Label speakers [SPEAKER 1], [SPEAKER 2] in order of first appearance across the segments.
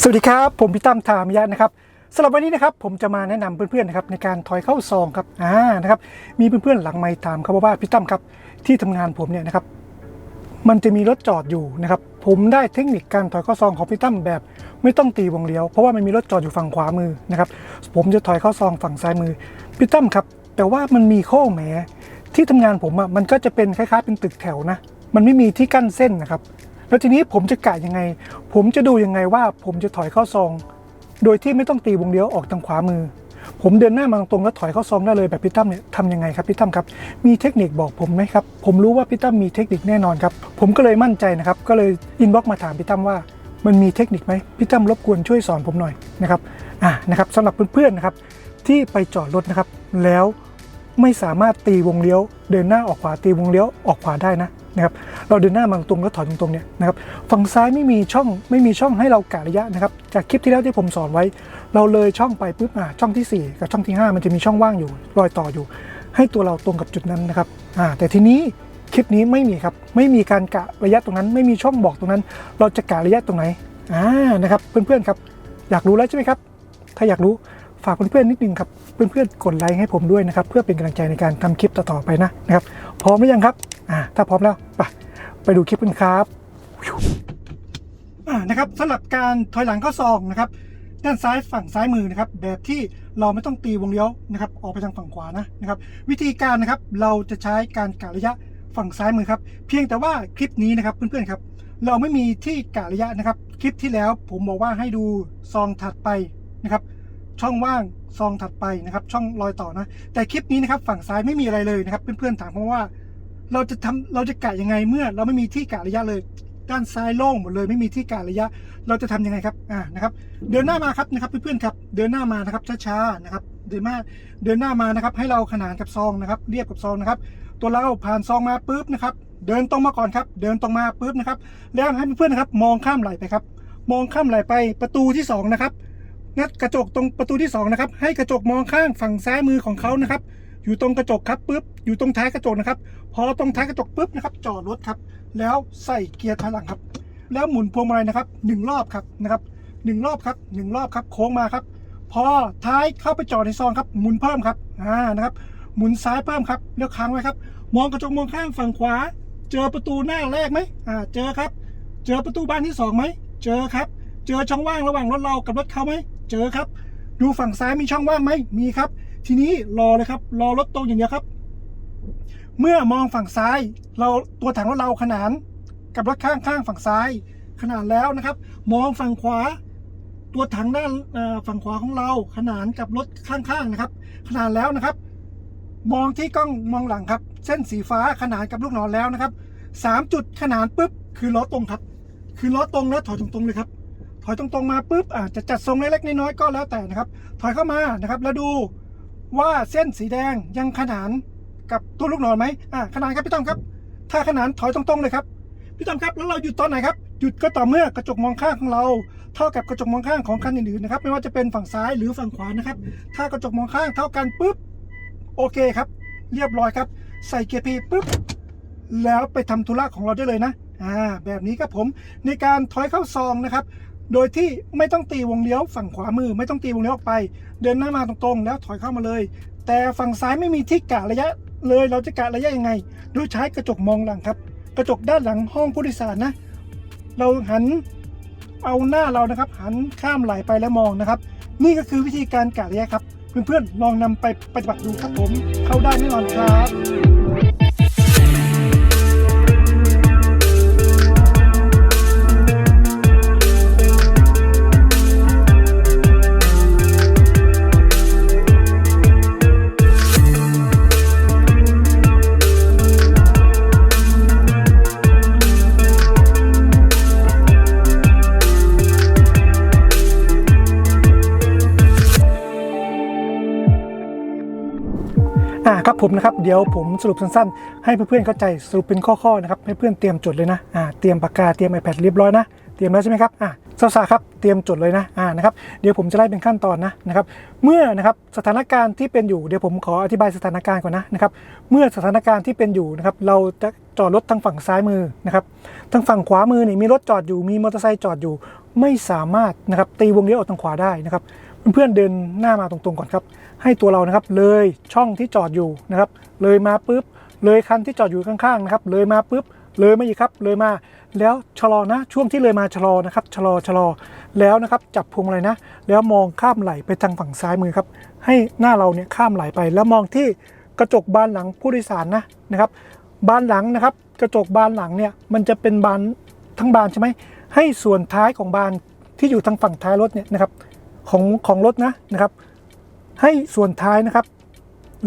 [SPEAKER 1] สวัสดีครับ ผมพี่ตั้มถามยะนะครับสำหรับวันนี้นะครับผมจะมาแนะนำเพื่อนๆนะครับในการถอยเข้าซองครับอ่านะครับมีเพื่อนๆหลังไมค์ถามครับว่าพี่ตั้มครับที่ทำงานผมเนี่ยนะครับมันจะมีรถจอดอยู่นะครับผมได้เทคนิคการถอยเข้าซองของพี่ตั้มแบบไม่ต้องตีวงเลี้ยวเพราะว่ามันมีรถจอดอยู่ฝั่งขวามือนะครับผมจะถอยเข้าซองฝั่งซ้ายมือพี่ตั้มครับแต่ว่ามันมีข้อแหมที่ทำงานผมอะมันก็จะเป็นคล้ายๆเป็นตึกแถวนะมันไม่มีที่กั้นเส้นนะครับ แล้วทีนี้ผมจะกะยังไง ผมจะดูยังไงว่า ผมจะถอยเข้าซอง โดยที่ไม่ต้องตีวงเลี้ยวออกทางขวามือ ผมเดินหน้ามาตรงแล้วถอยเข้าซองได้เลยแบบพี่ตั้มเนี่ยทำยังไงครับพี่ตั้มครับ มีเทคนิคบอกผมไหมครับ ผมรู้ว่าพี่ตั้มมีเทคนิคแน่นอนครับ ผมก็เลยมั่นใจนะครับ ก็เลยอินบ็อกมาถามพี่ตั้มว่ามันมีเทคนิคไหมพี่ตั้มรบกวนช่วยสอนผมหน่อยนะครับอ่านะครับสำหรับเพื่อนๆนะครับที่ไปจอดรถนะครับ แล้วไม่สามารถตีวงเลี้ยว เดินหน้าออกขวาตีวงเลี้ยวออกขวาได้นะ นะครับเราเดินหน้ามาตรงแล้วถอยตรงๆเนี่ยนะครับฝั่งซ้ายไม่มีช่องไม่มีช่องให้เรากะระยะนะครับจากคลิปที่แล้วที่ผมสอนไว้ เราเลยช่องไปปุ๊บอ่าช่องทีสี่ 4 กับช่องที่ 5 มันจะมีช่องว่างอยู่ รอยต่ออยู่ ให้ตัวเราตรงกับจุดนั้นนะครับอ่าแต่ทีนี้คลิปนี้ไม่มีครับไม่มีการกะระยะตรงนั้น ไม่มีช่องบอกตรงนั้น เราจะกะระยะตรงไหนอ่านะครับเพื่อนๆครับอยากรู้แล้วใช่ไหมครับ ถ้าอยากรู้ฝากเพื่อนๆนิดนึงครับเพื่อนๆกดไลค์ให้ผมด้วยนะครับเพื่อเป็นกำลังใจในการทำคลิปต่อๆไปนะนะครับพร้อมหรือยังครับ อ่าถ้าพร้อมแล้วไปไปดูคลิปกันครับนะครับสำหรับการถอยหลังเข้าซองนะครับ ด้านซ้ายฝั่งซ้ายมือนะครับ แบบที่เราไม่ต้องตีวงเลี้ยวนะครับ ออกไปทางฝั่งขวานะนะครับ วิธีการนะครับเราจะใช้การกะระยะฝั่งซ้ายมือครับ เพียงแต่ว่าคลิปนี้นะครับเพื่อนๆครับ เราไม่มีที่กะระยะนะครับ คลิปที่แล้วผมบอกว่าให้ดูซองถัดไปนะครับ ช่องว่างซองถัดไปนะครับ ช่องรอยต่อนะ แต่คลิปนี้นะครับฝั่งซ้ายไม่มีอะไรเลยนะครับ เพื่อนๆถามผมว่า เราจะทำเราจะกะยังไงเมื่อ เราไม่มีที่กะระยะเลย ด้านซ้ายโล่งหมดเลยไม่มีที่กะระยะ เราจะทำยังไงครับอ่านะครับ เดินหน้ามาครับนะครับเพื่อนๆครับ เดินหน้ามานะครับช้าๆนะครับ เดินมาเดินหน้ามานะครับ ให้เราขนานกับซองนะครับ เรียบกับซองนะครับ ตัวเราผ่านซองมาปุ๊บนะครับเดินตรงมาก่อนครับ เดินตรงมาปุ๊บนะครับ แล้วให้เพื่อนๆนะครับ มองข้ามไหลไปครับ มองข้ามไหลไปประตูที่สองนะครับงัดกระจกตรงประตูที่สองนะครับ ให้กระจกมองข้างฝั่งซ้ายมือของเขานะครับ อยู่ตรงกระจกครับปุ๊บอยู่ตรงท้ายกระจกนะครับ พอตรงท้ายกระจกปุ๊บนะครับจอดรถครับ แล้วใส่เกียร์ถอยหลังครับ แล้วหมุนพวงมาลัยนะครับหนึ่งรอบครับนะครับหนึ่งรอบครับหนึ่งรอบครับโค้งมาครับ พอท้ายเข้าไปจอดในซองครับหมุนเพิ่มครับอ่านะครับหมุนซ้ายเพิ่มครับแล้วค้างไว้ครับ มองกระจกมองข้างฝั่งขวา เจอประตูหน้าแรกไหมอ่าเจอครับ เจอประตูบ้านที่สองไหมเจอครับ เจอช่องว่างระหว่างรถเรากับรถเขาไหมเจอครับ ดูฝั่งซ้ายมีช่องว่างไหมมีครับ ทีนี้รอเลยครับ รอรถตรงอย่างเดียวครับ เมื่อมองฝั่งซ้าย เราตัวถังรถเราขนานกับรถข้างข้างฝั่งซ้าย ขนานแล้วนะครับ มองฝั่งขวา ตัวถังด้านฝั่งขวาของเรา ขนานกับรถข้างๆนะครับ ขนานแล้วนะครับ มองที่กล้องมองหลังครับ เส้นสีฟ้าขนานกับลูกศรแล้วนะครับสามจุดขนานปุ๊บคือล้อตรงครับ คือล้อตรงแล้วถอยตรงๆเลยครับถอยตรงๆมาปุ๊บอาจจะจัดทรงเล็กๆน้อยๆก็แล้วแต่นะครับ ถอยเข้ามานะครับ แล้วดู ว่าเส้นสีแดงยังขนานกับตัวลูกศรไหมอ่าขนานครับพี่ต้อมครับ ถ้าขนานถอยตรงๆเลยครับพี่ต้อมครับแล้วเราหยุดตอนไหนครับหยุดก็ต่อเมื่อกระจกมองข้างของเรา เท่ากับกระจกมองข้างของคันอื่นๆนะครับ ไม่ว่าจะเป็นฝั่งซ้ายหรือฝั่งขวานะครับ ถ้ากระจกมองข้างเท่ากันปุ๊บโอเคครับ เรียบร้อยครับ ใส่เกียร์พีปุ๊บแล้วไปทำธุระของเราได้เลยนะอ่าแบบนี้ครับผมในการถอยเข้าซองนะครับ โดยที่ไม่ต้องตีวงเลี้ยวฝั่งขวามือ ไม่ต้องตีวงเลี้ยวออกไป เดินหน้ามาตรงๆ แล้วถอยเข้ามาเลย แต่ฝั่งซ้ายไม่มีที่กะระยะเลย เราจะกะระยะยังไง โดยใช้กระจกมองหลังครับ กระจกด้านหลังห้องผู้โดยสารนะ เราหันเอาหน้าเรานะครับ หันข้ามไหลไปแล้วมองนะครับ นี่ก็คือวิธีการกะระยะครับ เพื่อนๆลองนำไปปฏิบัติดูครับผม เข้าได้แน่นอนครับ ผมนะครับเดี๋ยวผมสรุปสั้นๆ ให้เพื่อนๆเข้าใจสรุปเป็นข้อๆนะครับให้เพื่อนเตรียมจดเลยนะอ่าเตรียมปากกาเตรียม iPad เรียบร้อยนะเตรียมแล้วใช่ไหมครับอ่าสาวๆครับเตรียมจดเลยนะอ่านะครับเดี๋ยวผมจะไล่เป็นขั้นตอนนะนะครับเมื่อนะครับสถานการณ์ที่เป็นอยู่เดี๋ยวผมขออธิบายสถานการณ์ก่อนนะนะครับเมื่อสถานการณ์ที่เป็นอยู่นะครับเราจะจอดรถทางฝั่งซ้ายมือนะครับทางฝั่งขวามือนี่มีรถจอดอยู่มีมอเตอร์ไซค์จอดอยู่ ไม่สามารถนะครับตีวงเลี้ยวออกทางขวาได้นะครับ เพื่อนเดินหน้ามาตรงๆก่อนครับ ให้ตัวเรานะครับเลยช่องที่จอดอยู่นะครับ เลยมาปุ๊บ เลยคันที่จอดอยู่ข้างๆนะครับ เลยมาปุ๊บ เลยมาอีกครับ เลยมา แล้วชะลอนะ ช่วงที่เลยมาชะลอนะครับ ชะลอชะลอ แล้วนะครับ จับพวงมาลัยนะ แล้วมองข้ามไหลไปทางฝั่งซ้ายมือครับ ให้หน้าเราเนี่ยข้ามไหลไป แล้วมองที่กระจกบานหลังผู้โดยสารนะนะครับ บานหลังนะครับ กระจกบานหลังเนี่ยมันจะเป็นบานทั้งบานใช่ไหม ให้ส่วนท้ายของบานที่อยู่ทางฝั่งท้ายรถเนี่ยนะครับ ของของรถนะนะครับ ให้ส่วนท้ายนะครับ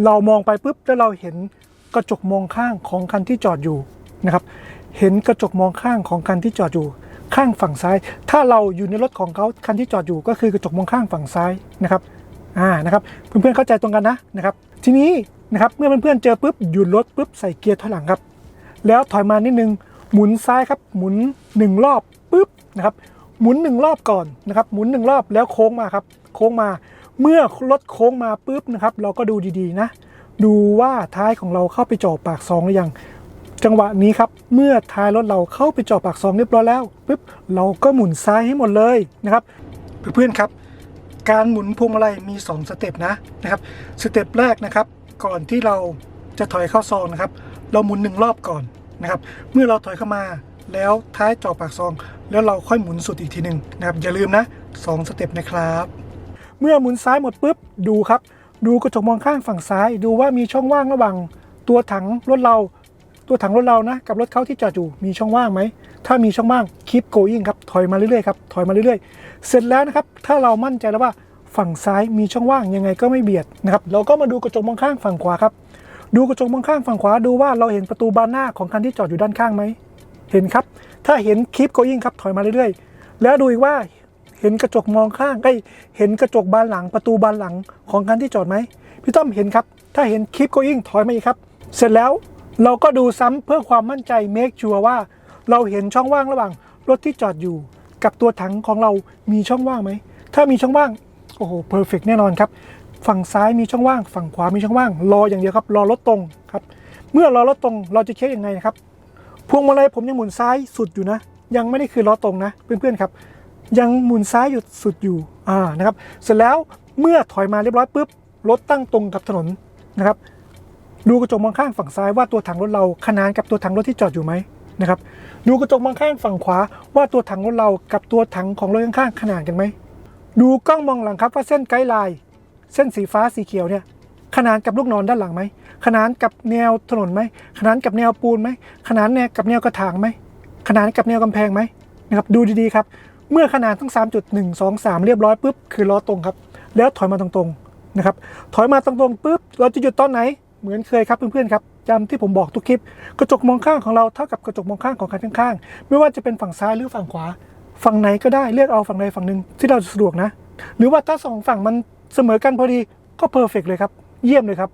[SPEAKER 1] เรามองไปปุ๊บแล้วเราเห็นกระจกมองข้างของคันที่จอดอยู่นะครับ เห็นกระจกมองข้างของคันที่จอดอยู่ข้างฝั่งซ้าย ถ้าเราอยู่ในรถของเขาคันที่จอดอยู่ก็คือกระจกมองข้างฝั่งซ้ายนะครับอ่านะครับเพื่อนๆเข้าใจตรงกันนะนะครับ ทีนี้นะครับเมื่อเพื่อนๆเจอปุ๊บหยุดรถปุ๊บใส่เกียร์ถอยหลังครับ แล้วถอยมานิดนึงหมุนซ้ายครับหมุนหนึ่งรอบปุ๊บนะครับ หมุนหนึ่งรอบก่อนนะครับหมุนหนึ่งรอบแล้วโค้งมาครับโค้งมาเมื่อรถโค้งมาปุ๊บนะครับ เราก็ดูดีๆนะ ดูว่าท้ายของเราเข้าไปจ่อปากซองหรือยังจังหวะนี้ครับ เมื่อท้ายรถเราเข้าไปจ่อปากซองเรียบร้อยแล้วปุ๊บเราก็หมุนซ้ายให้หมดเลยนะครับ เพื่อนๆครับ การหมุนพวงมาลัยมี 2 สเต็ปนะนะครับสเต็ปแรกนะครับ ก่อนที่เราจะถอยเข้าซองนะครับ เราหมุนหนึ่งรอบก่อนนะครับ เมื่อเราถอยเข้ามา แล้วท้ายจ่อปากซอง แล้วเราค่อยหมุนสุดอีกทีหนึ่งนะครับอย่าลืมนะสองสเต็ปนะครับ เมื่อหมุนซ้ายหมดปุ๊บดูครับ ดูกระจกมองข้างฝั่งซ้าย ดูว่ามีช่องว่างระหว่างตัวถังรถเรา ตัวถังรถเรานะ กับรถเขาที่จอดอยู่มีช่องว่างไหมถ้ามีช่องว่าง keep going ครับถอยมาเรื่อยๆครับถอยมาเรื่อยๆ เสร็จแล้วนะครับถ้าเรามั่นใจแล้วว่าฝั่งซ้ายมีช่องว่างยังไงก็ไม่เบียดนะครับเราก็มาดูกระจกมองข้างฝั่งขวาครับดูกระจกมองข้างฝั่งขวาดูว่าเราเห็นประตูบานหน้าของคันที่จอดอยู่ด้านข้างไหม เห็นครับ ถ้าเห็น keep going ครับถอยมาเรื่อยๆ แล้วดูอีกว่าเห็นกระจกมองข้างไอ้เห็นกระจกบานหลังประตูบานหลังของคันที่จอดไหมพี่ต้อมเห็นครับ ถ้าเห็น keep going ถอยมาอีกครับ เสร็จแล้วเราก็ดูซ้ำเพื่อความมั่นใจ make sure ว่า เราเห็นช่องว่างระหว่างรถที่จอดอยู่ กับตัวถังของเรามีช่องว่างไหมถ้ามีช่องว่างโอ้โห perfect แน่นอนครับฝั่งซ้ายมีช่องว่าง ฝั่งขวามีช่องว่าง รออย่างเดียวครับ รอรถตรงครับ เมื่อรอรถตรงเราจะเช็คยังไงนะครับ พวงมาลัยผมยังหมุนซ้ายสุดอยู่นะ ยังไม่ได้คือล้อตรงนะ เพื่อนๆครับ ยังหมุนซ้ายอยู่สุดอยู่อ่านะครับเสร็จแล้วเมื่อถอยมาเรียบร้อยปุ๊บรถตั้งตรงกับถนนนะครับ ดูกระจกมองข้างฝั่งซ้ายว่าตัวถังรถเราขนานกับตัวถังรถที่จอดอยู่ไหมนะครับดูกระจกมองข้างฝั่งขวาว่าตัวถังรถเรากับตัวถังของรถข้างๆขนานกันไหมดูกล้องมองหลังครับว่าเส้นไกด์ไลน์เส้นสีฟ้าสีเขียวเนี่ย ขนานกับลูกนอนด้านหลังไหมขนานกับแนวถนนไหมขนานกับแนวปูนไหมขนานแนวกับแนวกระถางไหมขนานกับแนวกำแพงไหมนะครับดูดีๆครับ เมื่อขนาดทั้ง 3.1 2 3 เรียบร้อยปุ๊บคือล้อตรงครับ แล้วถอยมาตรงๆนะครับถอยมาตรงๆปุ๊บเราจะหยุดตอนไหนเหมือนเคยครับเพื่อนๆครับจำที่ผมบอกทุกคลิป กระจกมองข้างของเราเท่ากับกระจกมองข้างของคันข้างๆไม่ว่าจะเป็นฝั่งซ้ายหรือฝั่งขวา ฝั่งไหนก็ได้เลือกเอาฝั่งใดฝั่งหนึ่งที่เราสะดวกนะ หรือว่าถ้าสองฝั่งมันเสมอกันพอดีก็เพอร์เฟกเลยครับ เยี่ยมเลยครับ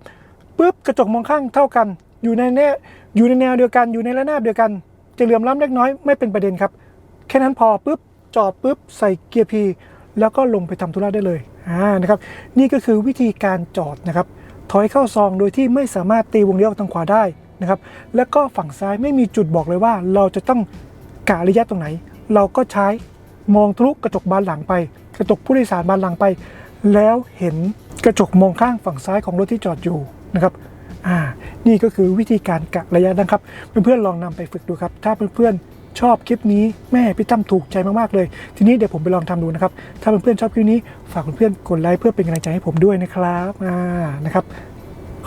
[SPEAKER 1] ปุ๊บกระจกมองข้างเท่ากัน อยู่ในแนวอยู่ในแนวเดียวกันอยู่ในระนาบเดียวกัน จะเหลื่อมล้ำเล็กน้อยไม่เป็นประเด็นครับ แค่นั้นพอปุ๊บจอดปุ๊บใส่เกียร์พีแล้วก็ลงไปทำธุระได้เลยอ่านะครับนี่ก็คือวิธีการจอดนะครับ ถอยเข้าซองโดยที่ไม่สามารถตีวงเลี้ยวทางขวาได้นะครับ แล้วก็ฝั่งซ้ายไม่มีจุดบอกเลยว่า เราจะต้องกะระยะตรงไหน เราก็ใช้มองทะลุกระจกบานหลังไป กระจกผู้โดยสารบานหลังไป แล้วเห็น กระจกมองข้างฝั่งซ้ายของรถที่จอดอยู่นะครับอ่านี่ก็คือวิธีการกะระยะนะครับ เพื่อนๆลองนำไปฝึกดูครับ ถ้าเพื่อนๆชอบคลิปนี้แม่พี่ตั้มถูกใจมากๆเลย ทีนี้เดี๋ยวผมไปลองทำดูนะครับ ถ้าเพื่อนๆชอบคลิปนี้ฝากเพื่อนๆกดไลค์เพื่อเป็นกำลังใจให้ผมด้วยนะครับอ่านะครับ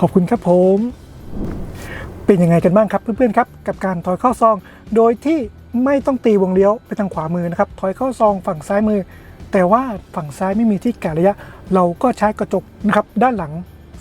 [SPEAKER 1] ขอบคุณครับผม เป็นยังไงกันบ้างครับเพื่อนๆครับ กับการถอยเข้าซอง โดยที่ไม่ต้องตีวงเลี้ยวไปทางขวามือนะครับถอยเข้าซองฝั่งซ้ายมือ แต่ว่าฝั่งซ้ายไม่มีที่กะระยะ เราก็ใช้กระจกนะครับด้านหลัง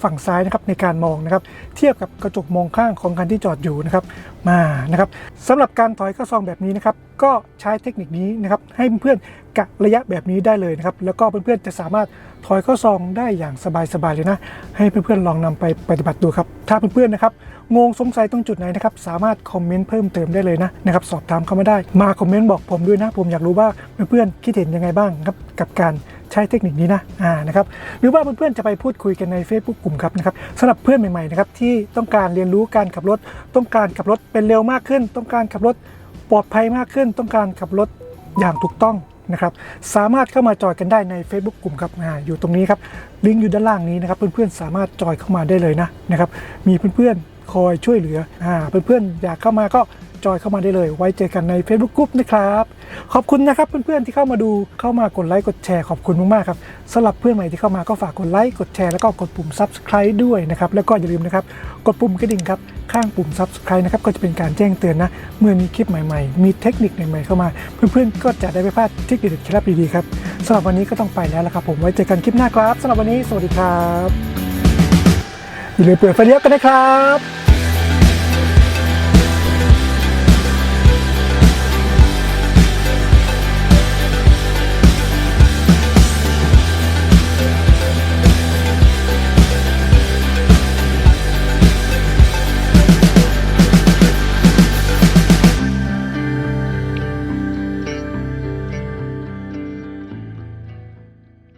[SPEAKER 1] ฝั่งซ้ายนะครับในการมองนะครับ เทียบกับกระจกมองข้างของคันที่จอดอยู่นะครับมานะครับสำหรับการถอยเข้าซองแบบนี้นะครับก็ใช้เทคนิคนี้นะครับให้เพื่อนๆกะระยะแบบนี้ได้เลยนะครับแล้วก็เพื่อนๆจะสามารถถอยเข้าซองได้อย่างสบายๆเลยนะ ให้เพื่อนๆลองนำไปปฏิบัติดูครับ ถ้าเพื่อนๆนะครับงงสงสัยตรงจุดไหนนะครับสามารถคอมเมนต์เพิ่มเติมได้เลยนะนะครับสอบถามเข้ามาได้มาคอมเมนต์บอกผมด้วยนะ ผมอยากรู้ว่าเพื่อนๆคิดเห็นยังไงบ้างครับกับการ ใช้เทคนิคนี้นะอ่านะครับหรือว่าเพื่อนๆจะไปพูดคุยกันใน Facebook กลุ่มครับนะครับสำหรับเพื่อนใหม่ๆนะครับที่ต้องการเรียนรู้การขับรถ ต้องการขับรถเป็นเร็วมากขึ้น ต้องการขับรถปลอดภัยมากขึ้น ต้องการขับรถอย่างถูกต้องนะครับสามารถเข้ามาจอยกันได้ใน Facebook กลุ่มครับออยู่ตรงนี้ครับลิงก์อยู่ด้านล่างนี้นะครับเพื่อนๆสามารถจอยเข้ามาได้เลยนะนะครับมีเพื่อนๆคอยช่วยเหลืออ่าเพื่อนๆอยากเข้ามาก็ จอยเข้ามาได้เลย ไว้เจอกันใน Facebook กลุ่มนะครับ ขอบคุณนะครับเพื่อนๆที่เข้ามาดูเข้ามากดไลค์กดแชร์ขอบคุณมากๆครับสำหรับเพื่อนใหม่ที่เข้ามาก็ฝากกดไลค์กดแชร์แล้วก็กดปุ่ม Subscribe ด้วยนะครับแล้วก็อย่าลืมนะครับกดปุ่มกระดิ่งครับข้างปุ่ม Subscribe นะครับก็จะเป็นการแจ้งเตือนนะ เมื่อมีคลิปใหม่ๆ มีเทคนิคใหม่ๆเข้ามา เพื่อนๆก็จะได้ไม่พลาดเทคนิคเด็ดเคล็ดลับดีๆครับสำหรับวันนี้ก็ต้องไปแล้วละครับผมไว้เจอกันคลิปหน้าครับสำหรับวันนี้สวัสดีครับอย่าลืมเปิดไฟเลี้ยวกันนะครับ